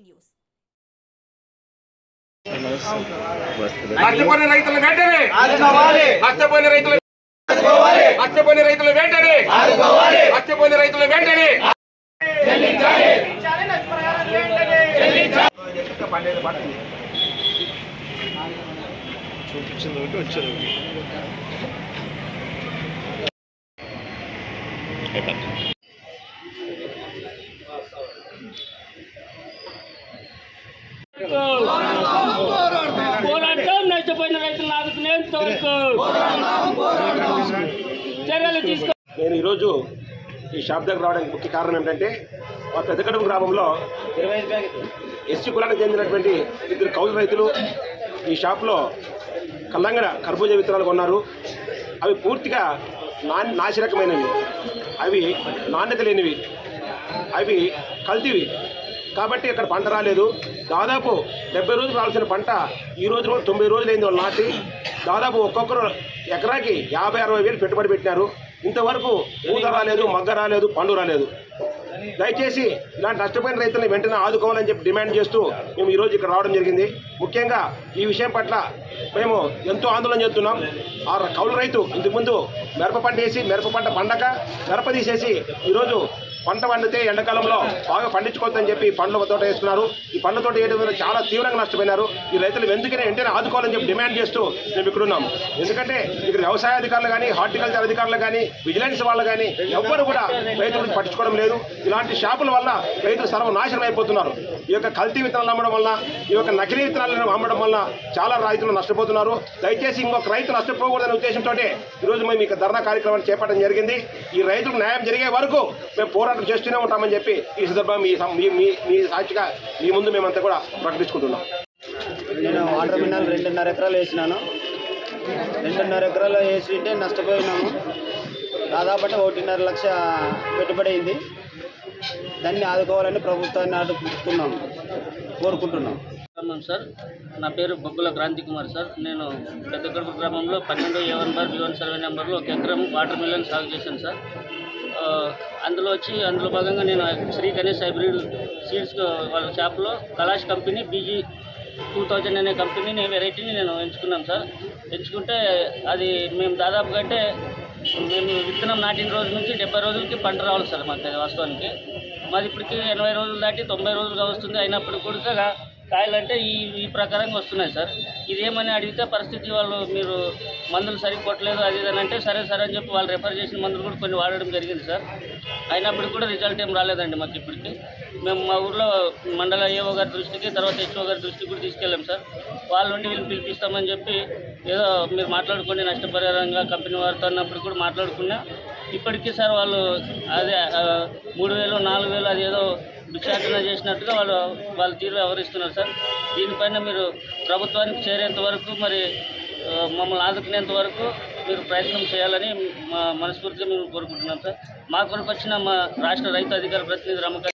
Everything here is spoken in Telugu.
న్యూస్ నష్టపోయిన రైతుల వెంటనే! ఆదుకోవాలి! నష్టపోయిన రైతుల నష్టపోయిన రైతుల వెంటనే! నష్టపోయిన రైతుల వెంటనే! చూపించింది ఒకటి వచ్చేది ఒకటి. పోరాడతాం నష్టపోయిన రైతులను ఆదుకునేంత వరకు చర్యలు తీసుకో. నేను ఈరోజు ఈ షాప్ దగ్గర రావడానికి ముఖ్య కారణం ఏంటంటే మా పెద్దకడం గ్రామంలో ఎస్సీ కులానికి చెందినటువంటి ఇద్దరు కౌలు రైతులు ఈ షాప్లో కల్లంగడ కర్బూజ విత్తనాలు కొన్నారు. అవి పూర్తిగా నా నాశరకమైనవి. అవి నాణ్యత లేనివి. అవి కల్తీవి. కాబట్టి ఇక్కడ పంట రాలేదు. దాదాపు డెబ్బై రోజులు రావాల్సిన పంట ఈ రోజు కూడా తొంభై రోజులు అయింది వాళ్ళు నాటి. దాదాపు ఒక్కొక్కరు ఎకరాకి యాభై అరవై వేలు పెట్టుబడి పెట్టినారు. ఇంతవరకు ఊత రాలేదు మగ్గ రాలేదు పండు రాలేదు. దయచేసి ఇలాంటి నష్టపోయిన రైతులను వెంటనే ఆదుకోవాలని చెప్పి డిమాండ్ చేస్తూ మేము ఈరోజు ఇక్కడ రావడం జరిగింది. ముఖ్యంగా ఈ విషయం పట్ల మేము ఎంతో ఆందోళన చేస్తున్నాం ఆ కౌలు రైతు ఇంతకుముందు మిరప పంట వేసి మిరప పంట పండక మిరప తీసేసి ఈరోజు పంట పండితే ఎండాకాలంలో బాగా పండించుకోవద్దని చెప్పి పండ్ల తోట వేస్తున్నారు ఈ పండ్ల తోట వేయడం చాలా తీవ్రంగా నష్టపోయినారు. ఈ రైతులు ఎందుకనే వెంటనే ఆదుకోవాలని చెప్పి డిమాండ్ చేస్తూ మేము ఇక్కడ ఉన్నాం. ఎందుకంటే ఇక్కడ వ్యవసాయ అధికారులు కానీ హార్టికల్చర్ అధికారులు కానీ విజిలెన్స్ వాళ్ళు కానీ ఎవ్వరు కూడా రైతులు పట్టించుకోవడం లేదు. ఇలాంటి షాపుల వల్ల రైతులు సర్వనాశనం అయిపోతున్నారు. ఈ యొక్క కల్తీ విత్తనాలు అమ్మడం వల్ల ఈ యొక్క నకిలీ విత్తనాలను అమ్మడం వల్ల చాలా రైతులు నష్టపోతున్నారు. దయచేసి ఇంకొక రైతు నష్టపోకూడదనే ఉద్దేశంతో ఈరోజు మేము ఇక ధర్నా కార్యక్రమాన్ని చేపట్టడం జరిగింది. ఈ రైతులకు న్యాయం జరిగే వరకు మేము పోరాటం చేస్తూనే ఉంటామని చెప్పి ఈ సందర్భంగా మీ మీ- మీ సాక్షిగా మీ ముందు మేమంతా కూడా ప్రకటించుకుంటున్నాం. నేను వాటర్ మినల్ రెండున్నర ఎకరాలు వేసినాను. రెండున్నర ఎకరాలు వేసి ఉంటే నష్టపోయినాము. దాదాపు అంటే ఒకటిన్నర లక్ష పెట్టుబడి అయింది. దాన్ని ఆదుకోవాలని ప్రభుత్వాన్ని ఆదుకుంటున్నాము కోరుకుంటున్నాం. గ్రామం సార్. నా పేరు బొగ్గుల క్రాంతి కుమార్ సార్. నేను పెద్దకడుపు గ్రామంలో పన్నెండు A one bar B one survey నెంబర్లో ఒక ఎకరం వాటర్ మిలన్ సాగు చేశాను సార్. అందులో వచ్చి అందులో భాగంగా నేను శ్రీ గణేష్ హైబ్రిడ్ సీడ్స్ వాళ్ళ షాప్లో Kalash company BG two thousand అనే కంపెనీని వెరైటీని నేను ఎంచుకున్నాను సార్. ఎంచుకుంటే అది మేము దాదాపుగా అంటే మేము విత్తనం నాటిన రోజు నుంచి డెబ్బై రోజులకి పంట రావాలి సార్ మాకు వాస్తవానికి. మాది ఇప్పటికి ఎనభై రోజులు దాటి తొంభై రోజులుగా వస్తుంది. అయినప్పటికీ కూడా కాయలు అంటే ఈ ఈ ప్రకారంగా వస్తున్నాయి సార్. ఇదేమని అడిగితే పరిస్థితి వాళ్ళు మీరు మందులు సరిగ్గా కొట్టలేదు అది ఇది అంటే సరే సరే అని చెప్పి వాళ్ళు రెఫర్ చేసిన మందులు కూడా కొన్ని వాడడం జరిగింది సార్. అయినప్పటికీ కూడా రిజల్ట్ ఏం రాలేదండి మాకు ఇప్పటికి. మేము మా ఊర్లో మండల ఏఓ గారి దృష్టికి తర్వాత హెచ్ఓ గారి దృష్టికి కూడా తీసుకెళ్ళాం సార్. వాళ్ళ నుండి వీళ్ళు పిలిపిస్తామని చెప్పి ఏదో మీరు మాట్లాడుకోండి నష్టపరిహారంగా కంపెనీ వారితో అన్నప్పుడు కూడా మాట్లాడుకున్నా. ఇప్పటికీ సార్ వాళ్ళు అదే మూడు వేలు నాలుగు వేలు అది ఏదో భిక్షాటన చేసినట్టుగా వాళ్ళు వాళ్ళ తీరు వ్యవహరిస్తున్నారు సార్. దీనిపైన మీరు ప్రభుత్వానికి చేరేంత వరకు మరి మమ్మల్ని ఆదుకునేంత వరకు మీరు ప్రయత్నం చేయాలని మా మనస్ఫూర్తిగా మేము కోరుకుంటున్నాం సార్. మా కొరకు వచ్చిన మా రాష్ట్ర రైతు అధికార ప్రతినిధి రమక